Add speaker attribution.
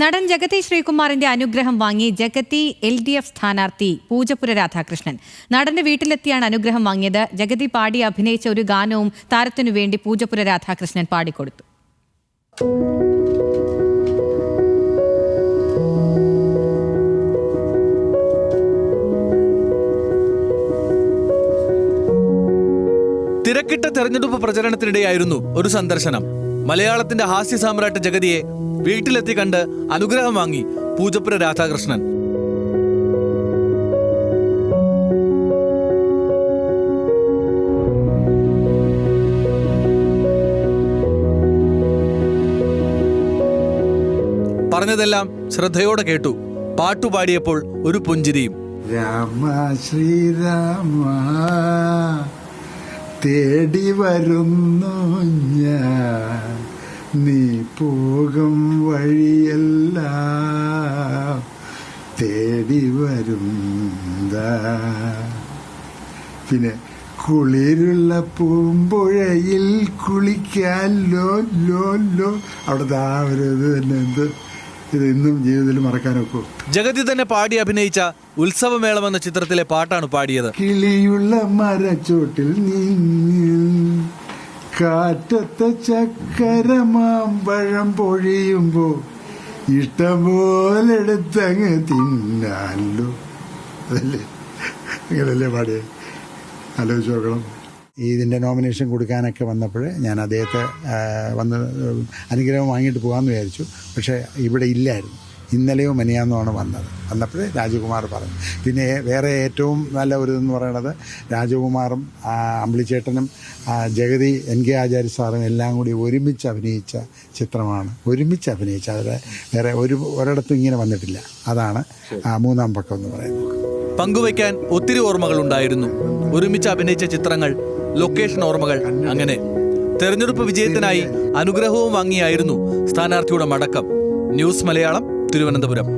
Speaker 1: നടൻ ജഗതി ശ്രീകുമാറിന്റെ അനുഗ്രഹം വാങ്ങി ജഗതി എൽ ഡി എഫ് സ്ഥാനാർത്ഥി പൂജപ്പുര രാധാകൃഷ്ണൻ. നടന്റെ വീട്ടിലെത്തിയാണ് അനുഗ്രഹം വാങ്ങിയത്. ജഗതി പാടി അഭിനയിച്ച ഒരു ഗാനവും താരത്തിനു വേണ്ടി പൂജപ്പുര രാധാകൃഷ്ണൻ പാടിക്കൊടുത്തു.
Speaker 2: തിരക്കിട്ട തെരഞ്ഞെടുപ്പ് പ്രചരണത്തിനിടെയായിരുന്നു ഒരു സന്ദർശനം. മലയാളത്തിന്റെ ഹാസ്യ സാമ്രാട്ട് ജഗതിയെ വീട്ടിലെത്തി കണ്ട് അനുഗ്രഹം വാങ്ങി പൂജപ്പുര രാധാകൃഷ്ണൻ. പറഞ്ഞതെല്ലാം ശ്രദ്ധയോടെ കേട്ടു. പാട്ടുപാടിയപ്പോൾ ഒരു പുഞ്ചിരിയും.
Speaker 3: രാമ ശ്രീരാമ തേടി വരുന്നു ഞാൻ. നീ പോകും വഴിയല്ല. തേടി വരും പിന്നെ കുളിരുള്ള പൂമ്പുഴയിൽ കുളിക്കാൻ ലോ ലോ ലോ. അവിടുത്തെ ആ ഒരു ഇത് തന്നെ എന്ത്? ഇത് ഇന്നും ജീവിതത്തിൽ മറക്കാനൊക്കെ
Speaker 2: ജഗതി തന്നെ പാടി അഭിനയിച്ച ഉത്സവമേളം എന്ന ചിത്രത്തിലെ പാട്ടാണ് പാടിയത്.
Speaker 3: കിളിയുള്ള മരച്ചോട്ടിൽ നീങ്ങി കാറ്റത്തെ ചക്കര മാമ്പഴം പൊഴിയുമ്പോ ഇഷ്ടംപോലെടുത്തങ്ങ് തിന്നാലോ. അതല്ലേ? അങ്ങനല്ലേ പാടിയ? ആലോചിച്ച് നോക്കണം. ഇതിന്റെ നോമിനേഷൻ കൊടുക്കാനൊക്കെ വന്നപ്പോൾ ഞാൻ അദ്ദേഹത്തെ വന്ന് അനുഗ്രഹം വാങ്ങിയിട്ട് പോകാമെന്ന് വിചാരിച്ചു. പക്ഷേ ഇവിടെ ഇല്ലായിരുന്നു. ഇന്നലെയോ മെനിയാന്നുമാണ് വന്നത്. വന്നപ്പോൾ രാജകുമാർ പറഞ്ഞു. പിന്നെ വേറെ ഏറ്റവും നല്ല ഒരു ഇതെന്ന് പറയുന്നത് രാജകുമാറും അമ്പിളിച്ചേട്ടനും ജഗതി എൻ കെ ആചാര്യ സാറും എല്ലാം കൂടി ഒരുമിച്ച് അഭിനയിച്ച ചിത്രമാണ്. ഒരുമിച്ച് അഭിനയിച്ച അവരെ വേറെ ഒരു ഒരിടത്തും ഇങ്ങനെ വന്നിട്ടില്ല. അതാണ് മൂന്നാം പക്കം എന്ന് പറയുന്നത്.
Speaker 2: പങ്കുവയ്ക്കാൻ ഒത്തിരി ഓർമ്മകൾ ഉണ്ടായിരുന്നു. ഒരുമിച്ച് അഭിനയിച്ച ചിത്രങ്ങൾ ലൊക്കേഷൻ ഓർമ്മകൾ അങ്ങനെ. തെരഞ്ഞെടുപ്പ് വിജയത്തിനായി അനുഗ്രഹവും വാങ്ങിയായിരുന്നു സ്ഥാനാർത്ഥിയുടെ മടക്കം. ന്യൂസ് മലയാളം തിരുവനന്തപുരം.